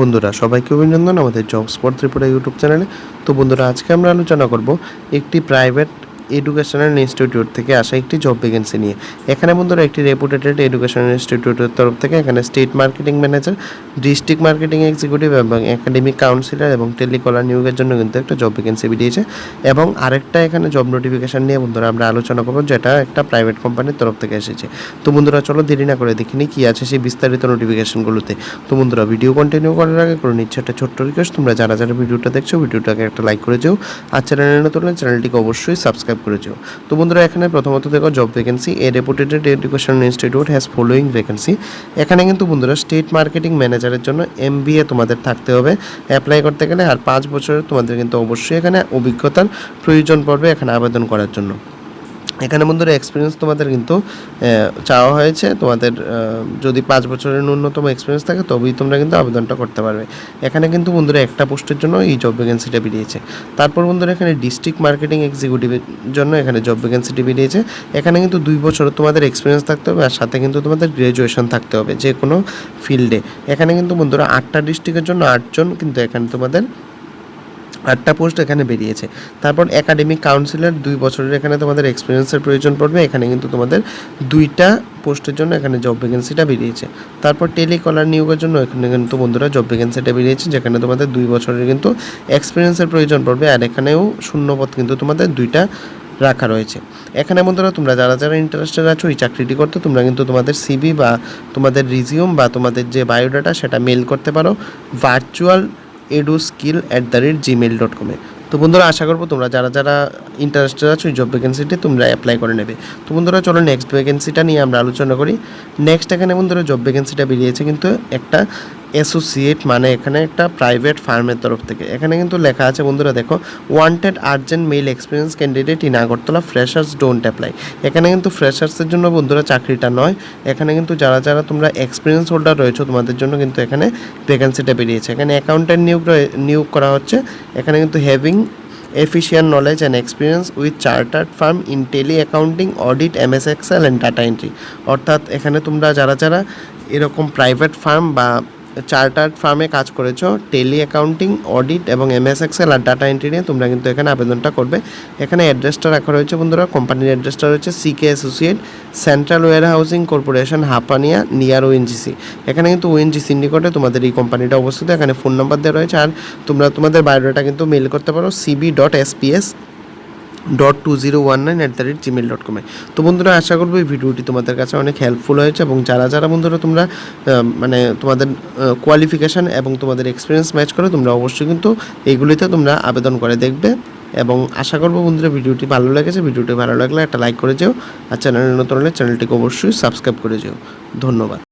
বন্ধুরা, সবাইকে অভিনন্দন আমাদের জব স্পট ত্রিপুরা ইউটিউব চ্যানেলে। তো বন্ধুরা, আজকে আমরা আলোচনা করব একটি প্রাইভেট এডুকেশনাল ইনস্টিটিউট থেকে আসা একটি জব ভ্যাকেন্সি নিয়ে। এখানে বন্ধুরা একটি রেপুটেটেড এডুকেশনাল ইনস্টিটিউটের তরফ থেকে এখানে state marketing manager district marketing executive এবং একাডেমিক কাউন্সিলর এবং টেলিকলার নিয়োগের জন্য কিন্তু একটা জব ভ্যাকেন্সি বেরিয়েছে। এবং আরেকটা এখানে জব নোটিফিকেশন নিয়ে বন্ধুরা আমরা আলোচনা করব, যেটা একটা প্রাইভেট কোম্পানির তরফ থেকে এসেছে। তো বন্ধুরা চলো দেরি না করে দেখিনি কি আছে সেই বিস্তারিত নোটিফিকেশানগুলোতে তো বন্ধুরা ভিডিও কন্টিনিউ করার আগে করে নিচ্ছে একটা ছোট্ট রিকোয়েস্ট তোমরা যারা যারা ভিডিওটা দেখছ ভিডিওটাকে একটা লাইক করে যেও। আর চ্যানেলে নতুন চ্যানেলটিকে অবশ্যই সাবস্ক্রাইব করে করেছ। তো বন্ধুরা, এখানে প্রথমত দেখো job vacancy a reputed education institute has following vacancy এখানে কিন্তু বন্ধুরা স্টেট মার্কেটিং ম্যানেজারের জন্য এম তোমাদের থাকতে হবে। অ্যাপ্লাই করতে গেলে আর পাঁচ বছরের তোমাদের কিন্তু অবশ্যই এখানে অভিজ্ঞতার প্রয়োজন পড়বে এখানে আবেদন করার জন্য। এখানে বন্ধুরা এক্সপিরিয়েন্স তোমাদের কিন্তু চাওয়া হয়েছে। তোমাদের যদি পাঁচ বছরের ন্যূনতম এক্সপিরিয়েন্স থাকে, তবেই তোমরা কিন্তু আবেদনটা করতে পারবে। এখানে কিন্তু বন্ধুরা একটা পোস্টের জন্য এই জব ভ্যাকেন্সিটা বেরিয়েছে। তারপর বন্ধুরা এখানে ডিস্ট্রিক্ট মার্কেটিং এক্সিকিউটিভের জন্য এখানে জব ভ্যাকেন্সিটি বেরিয়েছে। এখানে কিন্তু দুই বছর তোমাদের এক্সপিরিয়েন্স থাকতে হবে, আর সাথে কিন্তু তোমাদের গ্র্যাজুয়েশন থাকতে হবে যে কোনো ফিল্ডে এখানে কিন্তু বন্ধুরা আটটা ডিস্ট্রিক্টের জন্য আটজন কিন্তু এখানে তোমাদের আটটা পোস্ট এখানে বেরিয়েছে। তারপর একাডেমিক কাউন্সিলর দুই বছরের এখানে তোমাদের এক্সপিরিয়েন্সের প্রয়োজন পড়বে। এখানে কিন্তু তোমাদের দুইটা পোস্টের জন্য এখানে জব ভ্যাকেন্সিটা বেরিয়েছে। তারপর টেলিকলার নিয়োগের জন্য এখানে কিন্তু বন্ধুরা জব ভ্যাকেন্সিটা বেরিয়েছে। যেখানে তোমাদের দুই বছরের কিন্তু এক্সপিরিয়েন্সের প্রয়োজন পড়বে। আর এখানেও শূন্যপদ কিন্তু তোমাদের দুইটা রাখা রয়েছে। এখানে বন্ধুরা তোমরা যারা যারা ইন্টারেস্টেড আছো এই চাকরিটি করতে, তোমরা কিন্তু তোমাদের সিবি বা তোমাদের রিজিউম বা তোমাদের যে বায়োডাটা সেটা মেল করতে পারো। Virtual edu skill at the rate gmail dot কমে তো বন্ধুরা, আশা করব তোমরা যারা যারা ইন্টারেস্টেড আছো জব ভ্যাকেন্সিটি তোমরা অ্যাপ্লাই করে নেবে। তো বন্ধুরা, চলো নেক্সট ভ্যাকেন্সিটা নিয়ে আমরা আলোচনা করি। নেক্সট এখানে বন্ধুরা জব ভ্যাকেন্সিটা বেরিয়েছে কিন্তু একটা অ্যাসোসিয়েট মানে এখানে একটা প্রাইভেট ফার্মের তরফ থেকে। এখানে কিন্তু লেখা আছে, বন্ধুরা দেখো wanted urgent male experience candidate in Agartala freshers don't apply এখানে কিন্তু ফ্রেশার্সের জন্য বন্ধুরা চাকরিটা নয়। এখানে কিন্তু যারা যারা তোমরা এক্সপিরিয়েন্স হোল্ডার রয়েছো, তোমাদের জন্য কিন্তু এখানে ভ্যাকেন্সিটা বেরিয়েছে। এখানে অ্যাকাউন্টেন্ট নিয়োগ নিয়োগ করা হচ্ছে। এখানে কিন্তু having knowledge and experience with chartered firm in tally accounting audit M S Excel and data entry অর্থাৎ এখানে তোমরা যারা যারা এরকম প্রাইভেট ফার্ম বা চার্টার্ড ফার্মে কাজ করেছ টেলি অ্যাকাউন্টিং অডিট এবং এমএস এক্সেল আর ডাটা এন্ট্রি নিয়ে তোমরা কিন্তু এখানে আবেদনটা করবে। এখানে অ্যাড্রেসটা রাখা রয়েছে বন্ধুরা কোম্পানির অ্যাড্রেসটা রয়েছে CK associate central warehousing corporation Hapania near ONGC এখানে কিন্তু ওএনজিসি নিকটে তোমাদের এই কোম্পানিটা অবস্থিত। এখানে ফোন নাম্বার দেওয়া রয়েছে আর তোমরা তোমাদের বায়োডাটা কিন্তু মেল করতে পারো CB dot SPS dot two zero one nine at the rate gmail dot কমে তো বন্ধুরা, আশা করব এই ভিডিওটি তোমাদের কাছে অনেক হেল্পফুল হয়েছে এবং যারা যারা বন্ধুরা তোমরা মানে তোমাদের কোয়ালিফিকেশান এবং তোমাদের এক্সপিরিয়েন্স ম্যাচ করে, তোমরা অবশ্যই কিন্তু এইগুলিতে তোমরা আবেদন করে দেখবে। এবং আশা করব বন্ধুরা, ভিডিওটি ভালো লেগেছে। ভিডিওটি ভালো লাগলে একটা লাইক করে যেও। আর চ্যানেলে নতুন হলে চ্যানেলটিকে অবশ্যই সাবস্ক্রাইব করে যেও। ধন্যবাদ।